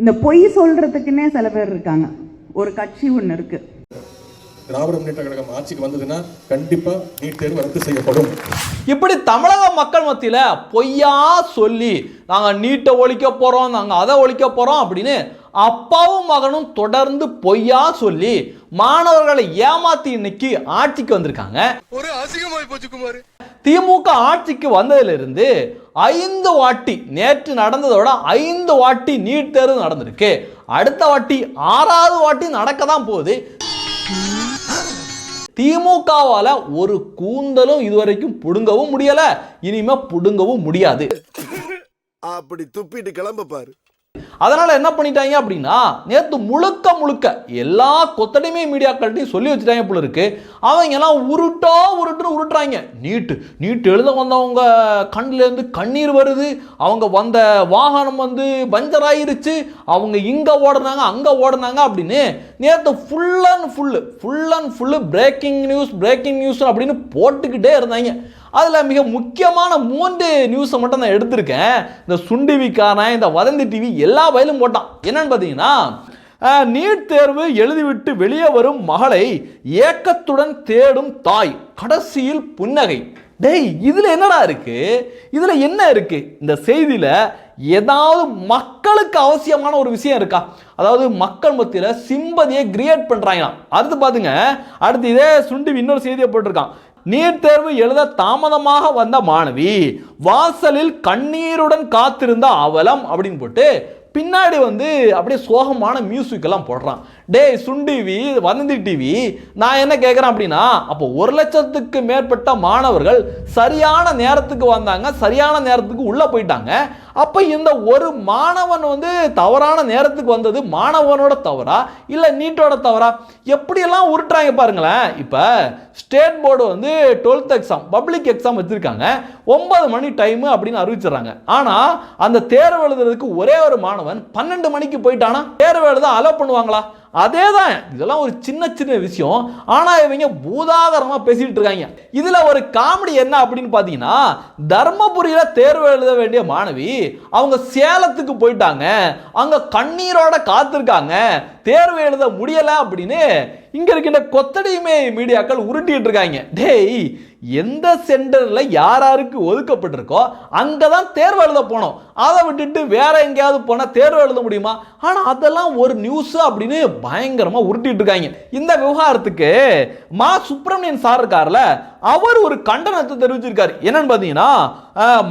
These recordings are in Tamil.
இந்த பொய் சொல்றதுக்குன்னே சில பேர் இருக்காங்க. ஒரு கட்சி ஒன்று இருக்கு. திராவிட முன்னேற்ற கழகம் ஆட்சிக்கு வந்ததுன்னா கண்டிப்பா நீட் தேர்வு ரத்து செய்யப்படும். இப்படி தமிழக மக்கள் மத்தியில் பொய்யா சொல்லி நாங்கள் நீட்டை ஒழிக்க போகிறோம் நாங்கள் அதை ஒழிக்க போகிறோம் அப்படின்னு அப்பாவும் மகனும் தொடர்ந்து பொய்யா சொல்லி மாணவர்களை ஏமாத்தி இன்னைக்கு ஆட்சிக்கு வந்திருக்காங்க. ஒரு அசிங்கமாய் போச்சு குமார். திமுக ஆட்சிக்கு வந்ததிலிருந்து ஐந்து வாட்டி நேற்று நடந்ததோட ஐந்து வாட்டி நீட் தேர்வு நடந்திருக்கு. அடுத்த வாட்டி ஆறாவது வாட்டி நடக்க தான் போகுது. திமுகவால ஒரு கூந்தலும் இதுவரைக்கும் புடுங்கவும் முடியல. இனிமே புடுங்கவும் முடியாது. அப்படி துப்பிட்டு கிளம்ப பாரு. அதனால் என்ன பண்ணிட்டாங்க அப்படின்னா நேற்று முழுக்க முழுக்க எல்லா கொத்தடிமை மீடியாக்கள்கிட்டையும் சொல்லி வச்சுட்டாங்க போல இருக்கு. அவங்க எல்லாம் உருட்டோ உருட்டுன்னு உருட்டுறாங்க. நீட்டு நீட்டு எழுத வந்தவங்க கண்ணிலேருந்து கண்ணீர் வருது. அவங்க வந்த வாகனம் வந்து பஞ்சர் ஆயிருச்சு. அவங்க இங்கே ஓடுனாங்க அங்கே ஓடுனாங்க அப்படின்னு நேற்று full and full full and full breaking news breaking news அப்படின்னு போட்டுக்கிட்டே இருந்தாங்க. அதில் மிக முக்கியமான மூன்று நியூஸை மட்டும் நான் எடுத்திருக்கேன். இந்த சுண்டிவிக்காரன் இந்த வதந்தி டிவி எல்லா வயலும் போட்டான். என்னன்னு பார்த்தீங்கன்னா நீட் தேர்வு எழுதிவிட்டு வெளியே வரும் மகளை ஏக்கத்துடன் தேடும் தாய் கடைசியில் புன்னகை. டேய் இதில் என்னடா இருக்கு? இதில் என்ன இருக்கு? இந்த செய்தியில் ஏதாவது மக்களுக்கு அவசியமான ஒரு விஷயம் இருக்கா? அதாவது மக்கள் மத்தியில் சிம்பதியை கிரியேட் பண்ணுறாங்களாம் அடுத்து பார்த்துங்க அடுத்து இதே சுண்டி இன்னொரு செய்தியை போட்டிருக்கான். நீட் தேர்வு எழுத தாமதமாக வந்த மாணவி வாசலில் கண்ணீருடன் காத்திருந்த அவலம் அப்படின்னு போட்டு பின்னாடி வந்து அப்படியே சோகமான மியூசிக் எல்லாம் போடுறான். டேய் சுன் டிவி வதந்தி டிவி நான் என்ன கேட்குறேன் அப்படின்னா அப்போ ஒரு லட்சத்துக்கு மேற்பட்ட மாணவர்கள் சரியான நேரத்துக்கு வந்தாங்க சரியான நேரத்துக்கு உள்ளே போயிட்டாங்க. அப்போ இந்த ஒரு மாணவன் வந்து தவறான நேரத்துக்கு வந்தது மாணவனோட தவறா? இல்லை நீட்டோட தவறா? எப்படியெல்லாம் உருட்டுறாங்க பாருங்களேன். இப்போ ஸ்டேட் போர்டு வந்து டுவெல்த் எக்ஸாம் பப்ளிக் எக்ஸாம் வச்சுருக்காங்க. ஒன்பது மணி டைமு அப்படின்னு அறிவிச்சிடுறாங்க. ஆனால் அந்த தேர்வு எழுதுறதுக்கு ஒரே ஒரு மாணவன் பன்னெண்டு மணிக்கு போயிட்டானா? தேர்வு எழுத அலோ பண்ணுவாங்களா? அதே தான் இதெல்லாம் ஒரு சின்ன சின்ன விஷயம். ஆனால் இவங்க பூதாகரமாக பேசிகிட்டு இருக்காங்க. இதில் ஒரு காமெடி என்ன அப்படின்னு பார்த்தீங்கன்னா தர்மபுரியில் தேர்வு எழுத வேண்டிய மாணவி அவங்க சேலத்துக்கு போயிட்டாங்க. அங்கே கண்ணீரோட காத்திருக்காங்க. தேர்வு எழுத முடியலை அப்படின்னு இங்கே இருக்கின்ற கொத்தடியுமே மீடியாக்கள் உருட்டிகிட்டு இருக்காங்க. டேய் எந்த சென்டரில் யார் யாருக்கு ஒதுக்கப்பட்டிருக்கோ அங்கே தான் தேர்வு எழுத போனோம். அதை விட்டுட்டு வேற எங்கேயாவது போனால் தேர்வு எழுத முடியுமா? ஆனால் அதெல்லாம் ஒரு நியூஸு அப்படின்னு பயங்கரமாக உருட்டிகிட்டு இருக்காங்க. இந்த விவகாரத்துக்கு மா சுப்பிரமணியன் சார் இருக்கார்ல அவர் ஒரு கண்டனத்தை தெரிவிச்சிருக்காரு. என்னன்னு பார்த்தீங்கன்னா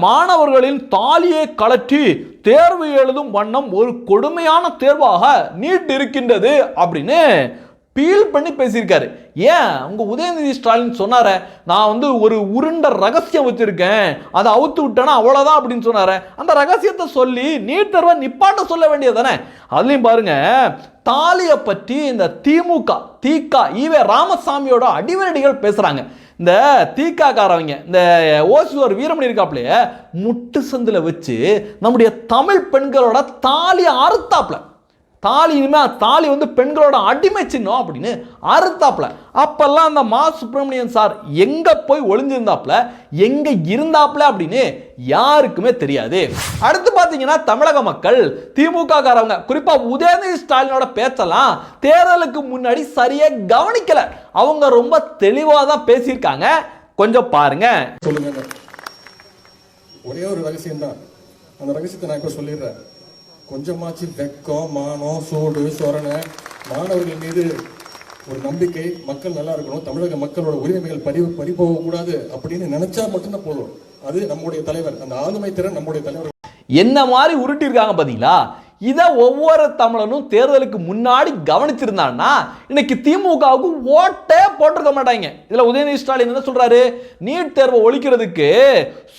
மாணவர்களின் தாலியை கலற்றி தேர்வு எழுதும் வண்ணம் ஒரு கொடுமையான தேர்வாக நீட் இருக்கின்றது அப்படின்னு பீல் பண்ணி பேசியிருக்காரு. ஏன்? உங்கள் உதயநிதி ஸ்டாலின் சொன்னார நான் வந்து ஒரு உருண்ட ரகசியம் வச்சுருக்கேன். அதை அவுத்து விட்டேன்னா அவ்வளோதான் அப்படின்னு சொன்னார. அந்த ரகசியத்தை சொல்லி நீட் தேர்வை நிப்பாட்ட சொல்ல வேண்டியது தானே? அதுலேயும் பாருங்க தாலியை பற்றி இந்த திமுக தீகா ஈவே ராமசாமியோட அடிவரடிகள் பேசுகிறாங்க இந்த தீக்காக்காரவங்க இந்த ஓசுவர் வீரமணி இருக்காப்லையே முட்டு சந்தில் வச்சு நம்முடைய தமிழ் பெண்களோட தாலி அறுத்தாப்ல. தாலி இனிமேல் தாலி வந்து பெண்களோட அடிமை சின்னம் அப்படின்னு அறுத்தாப்புல. அப்பெல்லாம் அந்த மா சுப்பிரமணியன் சார் எங்கே போய் ஒளிஞ்சிருந்தாப்புல? எங்கே இருந்தாப்புல அப்படின்னு யாருக்குமே தெரியாது. அடுத்து பார்த்தீங்கன்னா தமிழக மக்கள் திமுக காரவங்க குறிப்பாக உதயநிதி ஸ்டாலினோட பேச்செல்லாம் தேர்தலுக்கு முன்னாடி சரியாக கவனிக்கலை. அவங்க ரொம்ப தெளிவாக தான் பேசியிருக்காங்க. கொஞ்சம் பாருங்க. சொல்லுங்க. ஒரே ஒரு ரகசியம் தான் அந்த ரகசியத்தை நான் இப்போ சொல்லிடுறேன். கொஞ்சமாச்சு வெக்கம் மானம் சூடு சொரணை. மாணவர்கள் மீது ஒரு நம்பிக்கை மக்கள் நல்லா இருக்கணும் தமிழக மக்களோட உரிமைகள் பறி பறி போகக்கூடாது அப்படின்னு நினைச்சா மட்டும்தான் போதும். அது நம்முடைய தலைவர் அந்த ஆளுமை திறன் நம்முடைய தலைவர். என்ன மாதிரி உருட்டியிருக்காங்க பாத்தீங்களா? இதை ஒவ்வொரு தமிழனும் தேர்தலுக்கு முன்னாடி கவனிச்சிருந்தான்னா இன்னைக்கு திமுகவுக்கு ஓட்டே போட்டிருக்க மாட்டாங்க. இதில் உதயநிதி ஸ்டாலின் என்ன சொல்றாரு? நீட் தேர்வை ஒழிக்கிறதுக்கு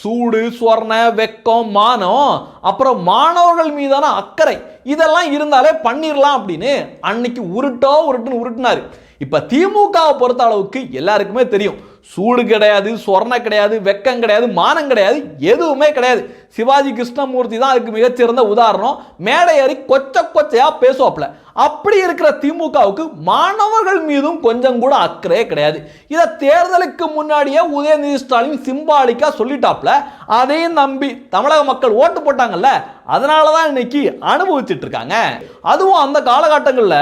சூடு சொர்ண வெக்கம் மானம் அப்புறம் மாணவர்கள் மீதான அக்கறை இதெல்லாம் இருந்தாலே பண்ணிடலாம் அப்படின்னு அன்னைக்கு உருட்டோ உருட்டுன்னு உருட்டினாரு. இப்போ திமுகவை பொறுத்த அளவுக்கு எல்லாருக்குமே தெரியும். சூடு கிடையாது சொர்ண கிடையாது வெக்கம் கிடையாது மானம் கிடையாது எதுவுமே கிடையாது. சிவாஜி கிருஷ்ணமூர்த்தி தான் அதுக்கு மிகச்சிறந்த உதாரணம். மேடை ஏறி கொச்ச கொச்சையா பேசுவாப்ல அப்படி இருக்கிற திமுகவுக்கு மாணவர்கள் மீதும் கொஞ்சம் கூட அக்கறையே கிடையாது. இதை தேர்தலுக்கு முன்னாடியே உதயநிதி ஸ்டாலின் சிம்பாலிக்கா சொல்லிட்டாப்ல அதையும் நம்பி தமிழக மக்கள் ஓட்டு போட்டாங்கல்ல. அதனால தான் இன்னைக்கு அனுபவிச்சுட்டு இருக்காங்க அதுவும் அந்த காலகட்டங்களில்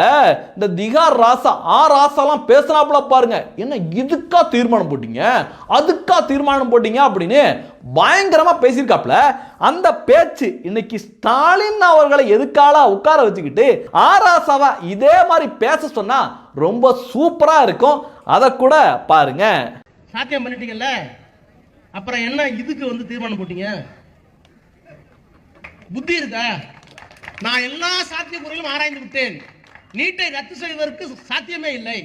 இந்த திகார் ராசா ஆ ராசாலாம் பேசினாப்புல பாருங்க. என்ன இதுக்கா தீர்மானம் போட்டீங்க. அதுக்கா தீர்மானம் போட்டீங்க அப்படின்னு பயங்கரமா பேசியிருக்காப்ல அந்த பேச்சு இன்னைக்கு ஸ்டாலின் அவர்களை எதுக்கால உட்கார வச்சுக்கிட்டு ஆராசாவா இதே மாதிரி பேச சொன்னா ரொம்ப சூப்பரா இருக்கும். அதை கூட பாருங்க. சாத்தியம் பண்ணிட்டீங்கல்ல? அப்புறம் என்ன இதுக்கு வந்து தீர்மானம் போட்டீங்க? புத்தி இருக்கா? நான் எல்லா சாத்திய ஆராய்ந்து விட்டேன். நீட்டை ரத்து செய்வதற்கு சாத்தியமே இல்லை.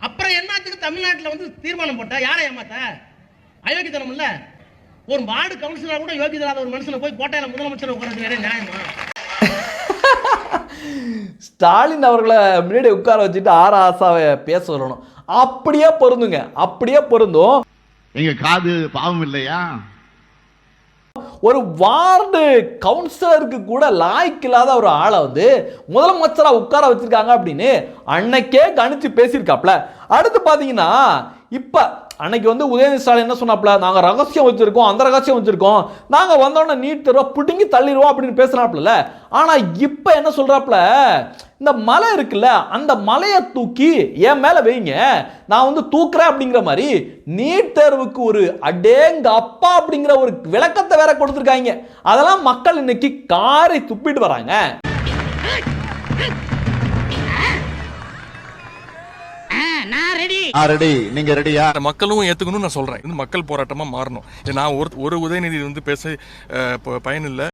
அப்புறம் என்னத்துக்கு தமிழ்நாட்டில் வந்து தீர்மானம் போட்டா? யாரை ஏமாத்த? அயோக்கியத்தனம் இல்ல ஒரு வார்டு கவுன்சிலர் கூட யோகிதராத ஒரு மனுஷனை போய் கோட்டையில முதலமைச்சர் உட்கார்றது வேற நியாயமா? ஸ்டாலின் அவர்களை முன்னாடி உட்கார வச்சுட்டு ஆர் ஆசாவை பேச சொல்லணும். அப்படியே பொருந்துங்க. அப்படியே பொருந்தும். எங்க காது பாவம் இல்லையா? ஒரு வார்டு கவுன்சிலருக்கு கூட லாய்க்கு இல்லாத ஒரு ஆளை வந்து முதலமைச்சராக உட்கார வச்சுருக்காங்க அப்படின்னு அன்னைக்கே கணிச்சு பேசியிருக்காப்ல. அடுத்து பார்த்தீங்கன்னா இப்போ அன்னைக்கு வந்து உதயநிதி ஸ்டாலின் என்ன சொன்னாப்ல நாங்கள் ரகசியம் வச்சுருக்கோம் அந்த ரகசியம் வச்சுருக்கோம். நாங்கள் வந்தோடனே நீட் தருவோம் பிடுங்கி தள்ளிடுவோம் அப்படின்னு பேசுனாப்ல ஆனால் இப்போ என்ன சொல்கிறாப்புல இந்த மலை இருக்குல்ல அந்த மலையை தூக்கி என் மேலே வைங்க. நான் வந்து தூக்குறேன் அப்படிங்கிற மாதிரி நீட் தேர்வுக்கு ஒரு அடேங்க அப்பா அப்படிங்கிற ஒரு விளக்கத்தை வேற கொடுத்துருக்காங்க. அதெல்லாம் மக்கள் இன்னைக்கு காரை துப்பிட்டு வராங்க. ரெடி நீங்க ரெடியா அதை மக்களும் ஏத்துக்கணும்னு நான் சொல்றேன். இது மக்கள் போராட்டமா மாறணும். இது நான் ஒரு ஒரு உதயநிதி வந்து பேச பயன் இல்லை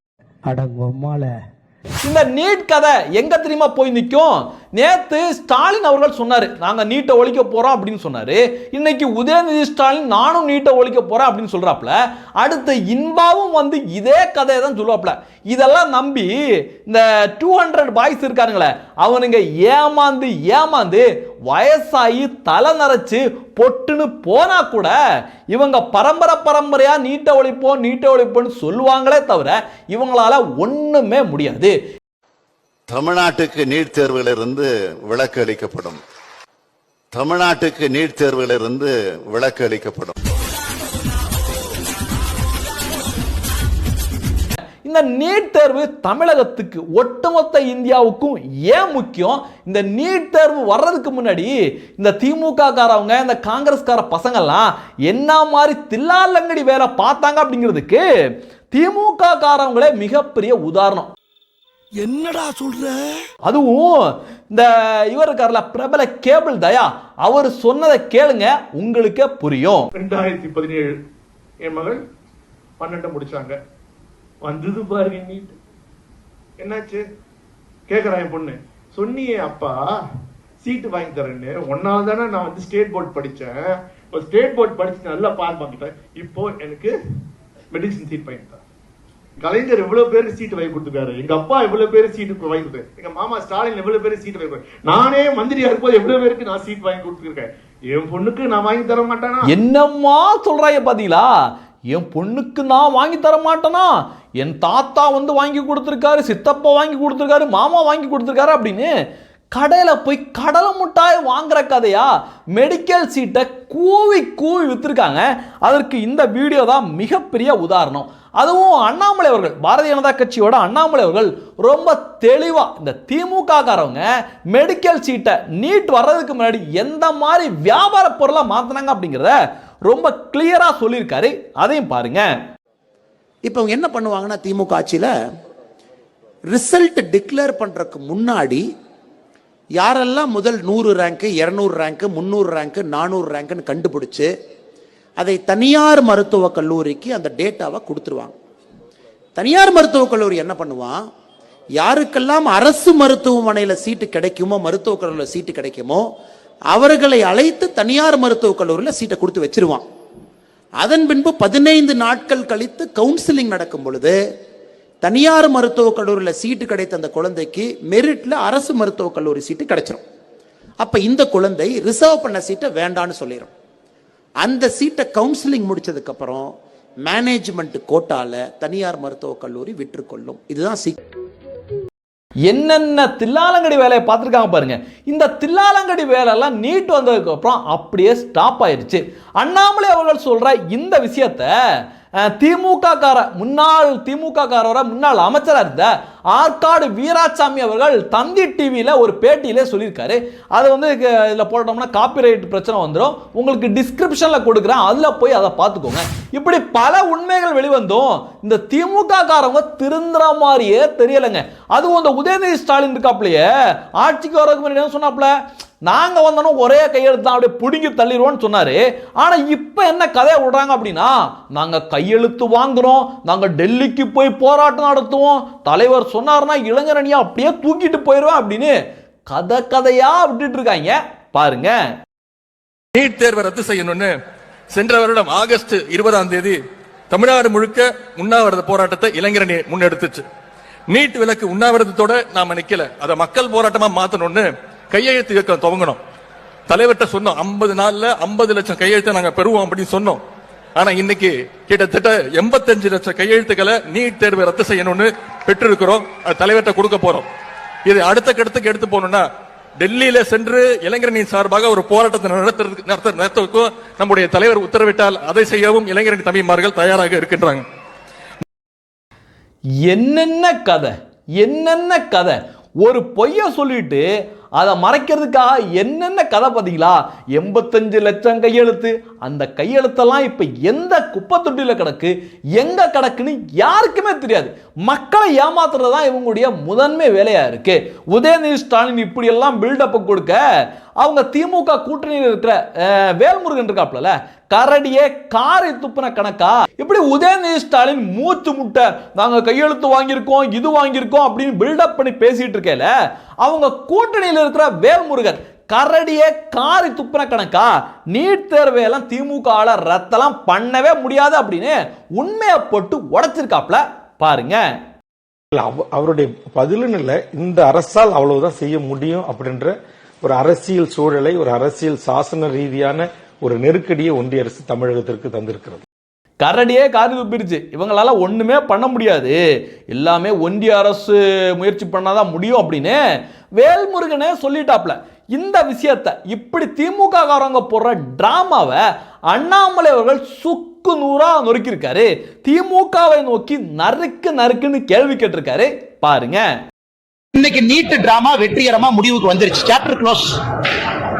இந்த நீட் கதை எங்க தெரியுமா போய் நிற்கும் நேத்து ஸ்டாலின் அவர்கள் சொன்னாரு நாங்க நீட்டை ஒழிக்க போறோம் அப்படின்னு சொன்னாரு. இன்னைக்கு உதயநிதி ஸ்டாலின் நானும் நீட்டை ஒழிக்க போறேன் அப்படின்னு சொல்றாப்ல அடுத்து இன்பாவும் வந்து இதே கதையை தான் சொல்லுவாப்ல இதெல்லாம் நம்பி இந்த டூ ஹண்ட்ரட் பாய்ஸ் இருக்காருங்களே அவனுங்க ஏமாந்து ஏமாந்து வயசாகி தலை நரைச்சு பொட்டுன்னு போனா கூட இவங்க பரம்பரை பரம்பரையா நீட்டை ஒழிப்போம் நீட்டை ஒழிப்போன்னு சொல்லுவாங்களே தவிர இவங்களால ஒண்ணுமே முடியாது. தமிழ்நாட்டுக்கு நீட் தேர்விலிருந்து விலக்கு அளிக்கப்படும். தமிழ்நாட்டுக்கு நீட் தேர்விலிருந்து விலக்கு அளிக்கப்படும். இந்த நீட் தேர்வு தமிழகத்துக்கு ஒட்டுமொத்த இந்தியாவுக்கும் ஏன் முக்கியம்? இந்த நீட் தேர்வு வர்றதுக்கு முன்னாடி இந்த திமுக காரவங்க இந்த காங்கிரஸ்கார பசங்கள்லாம் என்ன மாதிரி தில்லாலங்கடி வேலை பார்த்தாங்க அப்படிங்கிறதுக்கு திமுக காரவங்களே மிகப்பெரிய உதாரணம். என்னடா சொல்ற? அதுவும் இந்த இவர் இருக்கார்ல பிரபல கேபிள் தயா அவர் சொன்னதை கேளுங்க உங்களுக்கே புரியும். ரெண்டாயிரத்தி பதினேழு என் மகள் பன்னெண்டு முடிச்சாங்க. வந்தது பாருங்க நீட். என்னாச்சு? கேக்குறா என் பொண்ணு. சொன்னியே அப்பா சீட்டு வாங்கி தரேன்னு. ஒன்னாவது தானே நான் வந்து ஸ்டேட் போர்ட் படிச்சேன் இப்போ ஸ்டேட் போர்ட் படிச்சு நல்லா பாஸ் வாங்கிட்டேன். இப்போ எனக்கு மெடிசன் சீட் வாங்கி தரேன். கலைஞர் எவ்வளவு பேருக்கு சீட்டு வாங்கி கொடுத்துருக்காரு? எங்க அப்பா எவ்வளவு பேருக்கு சீட்டு வாங்கி கொடுத்தாரு எங்க மாமா ஸ்டாலின் எவ்வளவு பேருக்கு சீட்டு வாங்கி கொடுத்தாரு நானே மந்திரியா இருக்கும்போது எவ்வளவு பேருக்கு நான் சீட் வாங்கி கொடுத்துருக்கேன்? என் பொண்ணுக்கு நான் வாங்கி தர மாட்டேனா? என்னம்மா சொல்றாங்க பாத்தீங்களா? என் பொண்ணுக்கு நான் வாங்கி தர மாட்டேனா? என் தாத்தா வந்து வாங்கி கொடுத்துருக்காரு சித்தப்பா வாங்கி கொடுத்துருக்காரு மாமா வாங்கி கொடுத்துருக்காரு அப்படின்னு கடையில் போய் கடலை முட்டாய் வாங்குற கதையா? மெடிக்கல் சீட்டை கூவி கூவி விற்றுருக்காங்க அதற்கு இந்த வீடியோ தான் மிகப்பெரிய உதாரணம். அதுவும் அண்ணாமலை அவர்கள் பாரதிய ஜனதா கட்சியோட அண்ணாமலை அவர்கள் ரொம்ப தெளிவாக இந்த திமுக காரவங்க மெடிக்கல் சீட்டை நீட் வர்றதுக்கு முன்னாடி எந்த மாதிரி வியாபார பொருளாக மாற்றினாங்க அப்படிங்கிறத ரொம்ப கிளியராக சொல்லியிருக்காரு. அதையும் பாருங்க. இப்போ அவங்க என்ன பண்ணுவாங்கன்னா திமுக ஆட்சியில் ரிசல்ட் டிக்ளேர் பண்ணுறதுக்கு முன்னாடி யாரெல்லாம் முதல் நூறு ரேங்க்கு இரநூறு ரேங்க்கு முந்நூறு ரேங்க்கு நானூறு ரேங்க்குன்னு கண்டுபிடிச்சு அதை தனியார் மருத்துவக் கல்லூரிக்கு அந்த டேட்டாவை கொடுத்துருவாங்க. தனியார் மருத்துவக் கல்லூரி என்ன பண்ணுவான் யாருக்கெல்லாம் அரசு மருத்துவமனையில் சீட்டு கிடைக்குமோ மருத்துவக் கல்லூரியில் சீட்டு கிடைக்குமோ அவர்களை அழைத்து தனியார் மருத்துவக் கல்லூரியில் சீட்டை கொடுத்து வச்சிருவான் அதன் பின்பு பதினைந்து நாட்கள் கழித்து கவுன்சிலிங் நடக்கும் பொழுது தனியார் மருத்துவக் கல்லூரியில் சீட்டு கிடைத்த அந்த குழந்தைக்கு மெரிட்ல அரசு மருத்துவக் கல்லூரி சீட்டு கிடைச்சிரும். அப்போ இந்த குழந்தை ரிசர்வ் பண்ண சீட்டை வேண்டான்னு சொல்லிடும் அந்த சீட்டை கவுன்சிலிங் முடிச்சதுக்கப்புறம் மேனேஜ்மெண்ட் கோட்டால தனியார் மருத்துவக் கல்லூரி விற்றுக்கொள்ளும். இதுதான் சீ என்னென்ன தில்லாலங்கடி வேலையை பார்த்துருக்காங்க பாருங்க. இந்த தில்லாலங்கடி வேலையெல்லாம் நீட் வந்ததுக்கப்புறம் அப்படியே ஸ்டாப் ஆயிடுச்சு அண்ணாமலை அவர்கள் சொல்கிற இந்த விஷயத்தை திமுக கார முன்னாள் திமுக காரவர முன்னாள் அமைச்சராக இருந்த ஆற்காடு வீராசாமி அவர்கள் தந்தி டிவியில் ஒரு பேட்டியிலே சொல்லியிருக்காரு. அது வந்து இதில் போட்டோம்னா காப்பிரைட் பிரச்சனை வந்துடும் உங்களுக்கு டிஸ்கிரிப்ஷனில் கொடுக்குறேன். அதில் போய் அதை பார்த்துக்கோங்க. இப்படி பல உண்மைகள் வெளிவந்தும் இந்த திமுக காரவங்க திருந்துற மாதிரியே தெரியலைங்க. அதுவும் இந்த உதயநிதி ஸ்டாலின் இருக்காப்லையே ஆட்சிக்கு வரதுக்கு முன்னாடி என்ன சொன்னாப்ல? நாங்கள் வந்தோம் ஒரே கையெழுத்து தான் அப்படியே பிடுங்கி தள்ளிடுவோம்னு சொன்னார். ஆனால் இப்போ என்ன கதையை விடுறாங்க அப்படின்னா நாங்கள் கையெழுத்து வாங்குகிறோம் நாங்கள் டெல்லிக்கு போய் போராட்டம் நடத்துவோம் தலைவர் சொன்னார்னா இளைஞரணியா அப்படியே தூக்கிட்டு போயிடுவேன் அப்படின்னு கதை கதையாக விட்டுட்டு இருக்காங்க. பாருங்க. நீட் தேர்வை ரத்து செய்யணும்னு சென்ற வருடம் ஆகஸ்ட் இருபதாம் தேதி தமிழ்நாடு முழுக்க உண்ணாவிரத போராட்டத்தை இளைஞரணி முன்னெடுத்துச்சு. நீட் விலக்கு உண்ணாவிரதத்தோட நாம நிக்கல. அதை மக்கள் போராட்டமா மாத்தணும்னு கையெழுத்து இயக்கம் துவங்கணும். தலைவர்கிட்ட சொன்னோம் 50 நாள்ல 50 லட்சம் கையெழுத்தை நாங்க பெறுவோம் அப்படின்னு சொன்னோம். ஆனா இன்னைக்கு கிட்டத்தட்ட 85 லட்சம் கையெழுத்துக்களை நீட் தேர்வை ரத்து செய்யணும்னு பெற்றிருக்கிறோம். தலைவர்கிட்ட கொடுக்க போறோம். இது அடுத்த கட்டத்துக்கு எடுத்து போகணும்னா டெல்லியில சென்று இளைஞரணியின் சார்பாக ஒரு போராட்டத்தை நடத்துறதுக்கு நடத்த நடத்துவதற்கும் நம்முடைய தலைவர் உத்தரவிட்டால் அதை செய்யவும் இளைஞரணி தம்பிமார்கள் தயாராக இருக்கின்றாங்க. என்னென்ன கதை என்னென்ன கதை? ஒரு பொய்ய சொல்லிட்டு அதை மறைக்கிறதுக்காக என்னென்ன கதை பார்த்தீங்களா? எண்பத்தஞ்சு லட்சம் கையெழுத்து. அந்த கையெழுத்தெல்லாம் இப்போ எந்த குப்பை தொட்டியில் கிடக்கு? எங்கே கிடக்குன்னு யாருக்குமே தெரியாது. மக்களை ஏமாத்துறது தான் இவங்களுடைய முதன்மை வேலையாக இருக்குது உதயநிதி ஸ்டாலின் இப்படியெல்லாம் பில்டப்பை கொடுக்க அவங்க திமுக கூட்டணியில் இருக்கிற வேல்முருகன் இருக்காப்ல கரடியே காரை துப்புன கணக்கா? இப்படி உதயநிதி ஸ்டாலின் மூச்சு முட்டை நாங்க கையெழுத்து வாங்கியிருக்கோம் இது வாங்கியிருக்கோம் அப்படின்னு பில்டப் பண்ணி பேசிட்டு இருக்கேல அவங்க கூட்டணியில் இருக்கிற வேல்முருகன் கரடியே காரி துப்புன கணக்கா? நீட் தேர்வையெல்லாம் திமுக ஆல ரத்தெல்லாம் பண்ணவே முடியாது அப்படின்னு உண்மையை போட்டு உடைச்சிருக்காப்ல பாருங்க. அவ- அவருடைய பதிலுன்னு இல்லை இந்த அரசால் அவ்வளவுதான் செய்ய முடியும் அப்படின்ற ஒரு அரசியல் சூழலை ஒரு அரசியல் சாசன ரீதியான ஒரு நெருக்கடியை ஒன்றிய அரசு தமிழகத்திற்கு தந்திருக்கிறது. கரடியே காரி துப்பிருச்சு இவங்களால ஒண்ணுமே பண்ண முடியாது. எல்லாமே ஒன்றிய அரசு முயற்சி பண்ணாதான் முடியும் அப்படின்னு வேல்முருகனே சொல்லிட்டாப்ல. இந்த விஷயத்த இப்படி திமுக காரங்க போடுற டிராமாவை அண்ணாமலை அவர்கள் சுக்கு நூறா நொறுக்கியிருக்காரு. திமுகவை நோக்கி நறுக்கு நறுக்குன்னு கேள்வி கேட்டிருக்காரு. பாருங்க. இன்னைக்கு நீட் டிராமா வெற்றிகரமா முடிவுக்கு வந்துருச்சு. Chapter close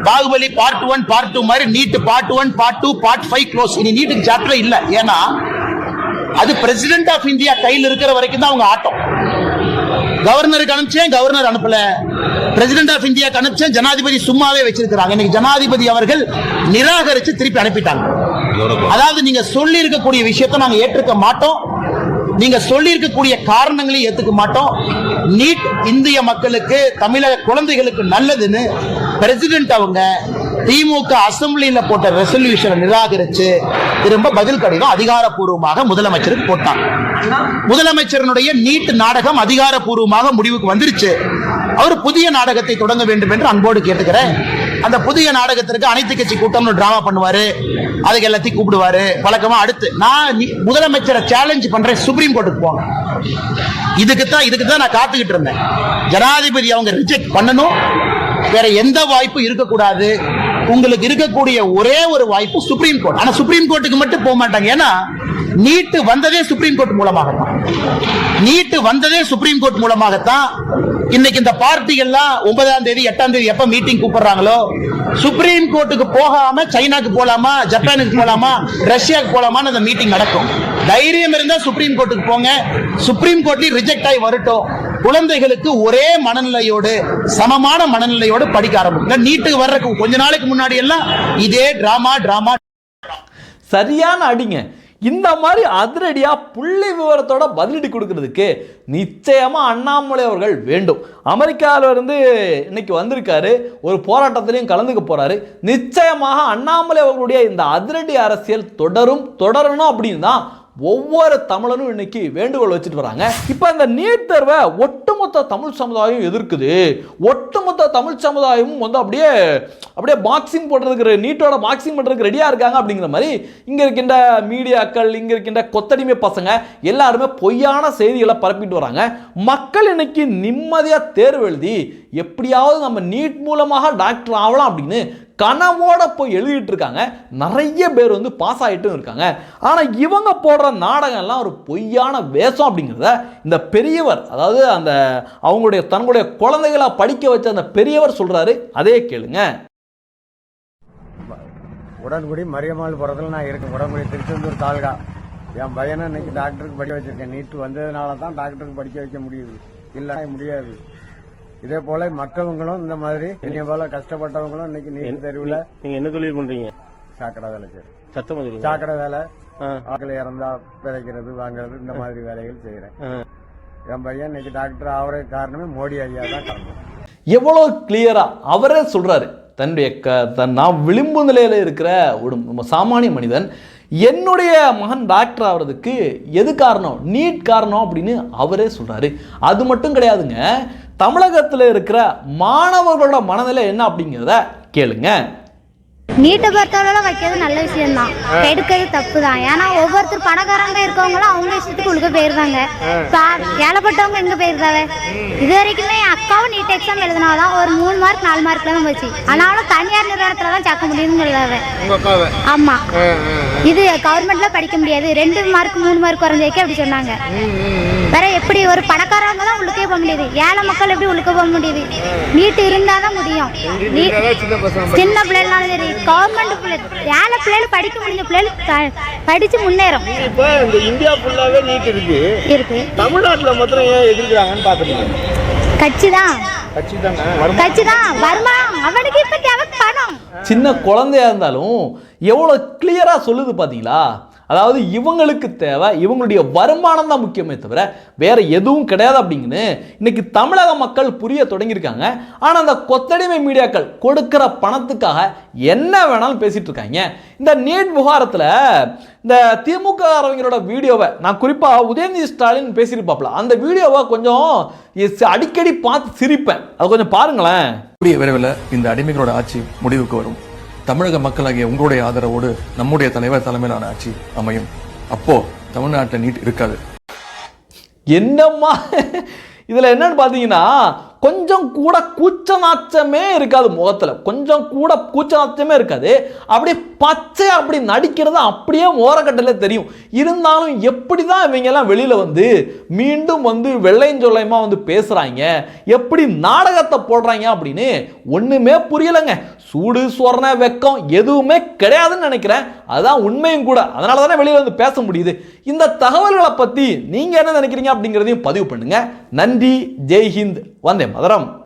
Baahubali part one part two மாதிரி NEET part one part two part five close இனி நீட்டுக்கு சாப்டர் இல்ல. ஏன்னா அது பிரசிடென்ட் ஆஃப் இந்தியா கையில் இருக்கிற வரைக்கும் தான் அவங்க ஆட்டம். கவர்னருக்கு அனுப்பிச்சேன் கவர்னர் அனுப்பல. பிரசிடென்ட் ஆஃப் இந்தியாக்கு அனுப்பிச்சேன் ஜனாதிபதி சும்மாவே வச்சிருக்கிறாங்க. இன்னைக்கு ஜனாதிபதி அவர்கள் நிராகரிச்சு திருப்பி அனுப்பிட்டாங்க. அதாவது நீங்க சொல்லி இருக்கக்கூடிய விஷயத்தை நாங்க ஏற்றுக்க மாட்டோம். நீங்க சொல்லி இருக்கக்கூடிய காரணங்களையும் ஏத்துக்க மாட்டோம். நீட் இந்திய மக்களுக்கு தமிழக குழந்தைகளுக்கு நல்லதுன்னு பிரசிடென்ட் அவங்க திமுக அசம்பிளியில போட்ட ரெசல்யூஷனை நிராகரிச்சு திரும்ப பதில் கடிதம் அதிகாரப்பூர்வமாக முதலமைச்சருக்கு போட்டாங்க. முதலமைச்சரனுடைய நீட் நாடகம் அதிகாரப்பூர்வமாக முடிவுக்கு வந்துருச்சு. அவர் புதிய நாடகத்தை தொடங்க வேண்டும் என்று அன்போடு கேட்டுக்கிறேன். அந்த புதிய நாடகத்திற்கு அனைத்து கட்சி கூட்டம்னு டிராமா பண்ணுவாரு. அதுக்கு எல்லாத்தையும் கூப்பிடுவாரு. வழக்கமா அடுத்து நான் முதலமைச்சரை சேலஞ்ச் பண்றேன் சுப்ரீம் கோர்ட்டுக்கு போங்க. இதுக்கு தான் இதுக்கு தான் நான் காத்துக்கிட்டு இருந்தேன். ஜனாதிபதி அவங்க ரிஜெக்ட் பண்ணணும். வேற எந்த வாய்ப்பும் இருக்கக்கூடாது. உங்களுக்கு இருக்கக்கூடிய ஒரே ஒரு வாய்ப்பு சுப்ரீம் கோர்ட் ஆனா சுப்ரீம் கோர்ட்டுக்கு மட்டும் போக மாட்டாங்க. ஏன்னா நீட்டு வந்ததே சுப்ரீம் கோர்ட் மூலமாகத்தான். நீட்டு வந்ததே சுப்ரீம் கோர்ட் மூலமாகத்தான் இன்னைக்கு இந்த பார்ட்டிகள்லாம் ஒன்பதாம் தேதி எட்டாம் தேதி எப்ப மீட்டிங் கூப்பிடுறாங்களோ சுப்ரீம் கோர்ட்டுக்கு போகாம சைனாக்கு போலாமா ஜப்பானுக்கு போலாமா ரஷ்யாக்கு போலாமான்னு அந்த மீட்டிங் நடக்கும். தைரியம் இருந்தா சுப்ரீம் கோர்ட்டுக்கு போங்க. சுப்ரீம் கோர்ட்லயும் ரிஜெக்ட் ஆகி வரட்டும். குழந்தைகளுக்கு ஒரே மனநிலையோடு சமமான மனநிலையோடு படிக்க ஆரம்பிங்க நீட்டுக்கு வர்றதுக்கு கொஞ்ச நாளைக்கு முன்னாடி எல்லாம் இதே டிராமா டிராமா சரியான அடிங்க. இந்த மாதிரி அதிரடியா புள்ளி விவரத்தோட பதிலடி கொடுக்கறதுக்கு நிச்சயமா அண்ணாமலை அவர்கள் வேண்டும். அமெரிக்காவில இருந்து இன்னைக்கு வந்திருக்காரு. ஒரு போராட்டத்திலையும் கலந்துக்க போறாரு. நிச்சயமாக அண்ணாமலை அவர்களுடைய இந்த அதிரடி அரசியல் தொடரும் தொடரணும் அப்படின்னு தான் ஒவ்வொரு தமிழனும் இன்னைக்கு வேண்டுகோள் வச்சுட்டு வராங்க. இப்போ இந்த நீட் தேர்வை ஒட்டுமொத்த தமிழ் சமுதாயம் எதிர்க்குது. ஒட்டுமொத்த தமிழ் சமுதாயமும் வந்து அப்படியே அப்படியே பாக்ஸிங் போடுறதுக்கு நீட்டோட பாக்ஸிங் பண்ணுறதுக்கு ரெடியாக இருக்காங்க அப்படிங்கிற மாதிரி இங்கே இருக்கின்ற மீடியாக்கள் இங்கே இருக்கின்ற கொத்தடிமை பசங்க எல்லாருமே பொய்யான செய்திகளை பரப்பிட்டு வராங்க. மக்கள் இன்னைக்கு நிம்மதியாக தேர்வு எழுதி எப்படியாவது நம்ம நீட் மூலமாக டாக்டர் ஆகலாம் அப்படின்னு கனவோட போய் எழுதிட்டு இருக்காங்க. நிறைய பேர் வந்து பாஸ் ஆகிட்டும் இருக்காங்க. ஆனால் இவங்க போடுற நாடகம்லாம் ஒரு பொய்யான வேஷம் அப்படிங்கிறத இந்த பெரியவர் அதாவது அந்த அவங்களுடைய தன்னுடைய குழந்தைகளை படிக்க வச்ச அந்த பெரியவர் சொல்கிறாரு அதே கேளுங்க. உடன்குடி மரியம்மாள் புறத்தில் நான் இருக்கேன். உடன்குடி திருச்செந்தூர் தாலுகா. என் பையனை இன்னைக்கு டாக்டருக்கு படிக்க வச்சிருக்கேன். நீட்டு வந்ததுனால தான் டாக்டருக்கு படிக்க வைக்க முடியுது. இல்லை முடியாது. இதே போல மற்றவங்களும் இந்த மாதிரி என்னைய போல கஷ்டப்பட்டவங்களும் இன்னைக்கு நீட் தேர்வுல நீங்க என்ன தொழில் பண்றீங்க? சாக்கடை வேலை செய்யறேன் சத்தம் சாக்கடை வேலை. ஆக்கள் இறந்தா விதைக்கிறது வாங்குறது இந்த மாதிரி வேலைகள் செய்யறேன் என் பையன் இன்னைக்கு டாக்டர் ஆகிறதுக்கு காரணமே மோடி ஐயா தான் காரணம். எவ்வளோ கிளியரா அவரே சொல்றாரு தன்னுடைய க தன் நான் விளிம்பு நிலையில் இருக்கிற ஒரு ம- சாமானிய மனிதன் என்னுடைய மகன் டாக்டர் ஆகிறதுக்கு எது காரணம் நீட் காரணம் அப்படின்னு அவரே சொல்றாரு. அது மட்டும் கிடையாதுங்க தமிழகத்தில் இருக்கிற மாணவர்களோட மனநிலை என்ன அப்படிங்கிறத கேளுங்க. நீட்டை பொறுத்தவரை வைக்கிறது நல்ல விஷயம் தான் எடுக்கிறது தப்பு தான் ஏன்னா ஒவ்வொருத்தர் பணக்காரங்க இருக்கவங்களும் அவங்க இஷ்டத்துக்கு உள்ள போயிருந்தாங்க. ஏழைப்பட்டவங்க எங்க போயிருந்தாங்க? இது வரைக்குமே என் அக்காவும் நீட் எக்ஸாம் எழுதினாதான் ஒரு மூணு மார்க் நாலு மார்க்ல தான் போச்சு. ஆனாலும் தனியார் நிறுவனத்துல தான் சேர்க்க முடியுங்கிறத ஆமா. இது கவர்மெண்ட்ல படிக்க முடியாது. ரெண்டு மார்க் மூணு மார்க் குறைஞ்சதுக்கே அப்படி சொன்னாங்க. வேற எப்படி ஒரு பணக்காரவங்க தான் உள்ளுக்கே போக முடியுது. ஏழை மக்கள் எப்படி உள்ளுக்க போக முடியுது? நீட் இருந்தா தான் முடியும். சின்ன பிள்ளைகளாலும் சரி கவர்மெண்ட் பிள்ளை ஏழை பிள்ளைகள் படிக்க முடிஞ்ச பிள்ளைகள் படிச்சு முன்னேறும். இப்ப இந்த இந்தியா ஃபுல்லாவே நீட் இருக்கு. இருக்கு. தமிழ்நாட்டுல மாத்திரம் ஏன் எதிர்க்கிறாங்கன்னு பாத்துருக்கீங்க கட்சி தான். கட்சி தானே. வருமானம். அவனுக்கு இப்ப சின்ன குழந்தையா இருந்தாலும் எவ்வளோ கிளியராக சொல்லுது பார்த்தீங்களா அதாவது இவங்களுக்கு தேவை இவங்களுடைய வருமானம் தான் முக்கியமே தவிர வேற எதுவும் கிடையாது அப்படிங்கன்னு இன்னைக்கு தமிழக மக்கள் புரிய தொடங்கியிருக்காங்க. ஆனால் அந்த கொத்தடிமை மீடியாக்கள் கொடுக்கிற பணத்துக்காக என்ன வேணாலும் பேசிட்டு இருக்காங்க. இந்த நீட் விவகாரத்தில் இந்த திமுக அரவங்களோட வீடியோவை நான் குறிப்பாக உதயநிதி ஸ்டாலின் பேசியிருப்பாப்ல அந்த வீடியோவை கொஞ்சம் அடிக்கடி பார்த்து சிரிப்பேன். அதை கொஞ்சம் பாருங்களேன். விரைவில் இந்த அடிமைகளோட ஆட்சி முடிவுக்கு வரும். தமிழக மக்களாகிய உங்களுடைய ஆதரவோடு நம்முடைய தலைவர் தலைமையிலான ஆட்சி அமையும். அப்போ தமிழ்நாட்டில் நீட் இருக்காது. என்னம்மா இதில் என்னன்னு பார்த்தீங்கன்னா கொஞ்சம் கூட கூச்ச நாச்சமே இருக்காது முகத்தில். கொஞ்சம் கூட கூச்ச நாச்சமே இருக்காது. அப்படியே பச்சை அப்படி நடிக்கிறது அப்படியே ஓரக்கட்டில் தெரியும். இருந்தாலும் எப்படி தான் இவங்கெல்லாம் வெளியில் வந்து மீண்டும் வந்து வெள்ளையஞ்சொல்லையமாக வந்து பேசுகிறாங்க எப்படி நாடகத்தை போடுறாங்க அப்படின்னு ஒன்றுமே புரியலைங்க. சூடு சொரண வெக்கம் எதுவுமே கிடையாதுன்னு நினைக்கிறேன். அதுதான் உண்மையும் கூட. அதனால தானே வெளியில் வந்து பேச முடியுது. இந்த தகவல்களை பற்றி நீங்கள் என்ன நினைக்கிறீங்க அப்படிங்கிறதையும் பதிவு பண்ணுங்கள் நன்றி. ஜெய்ஹிந்த். வந்தே மதரம்.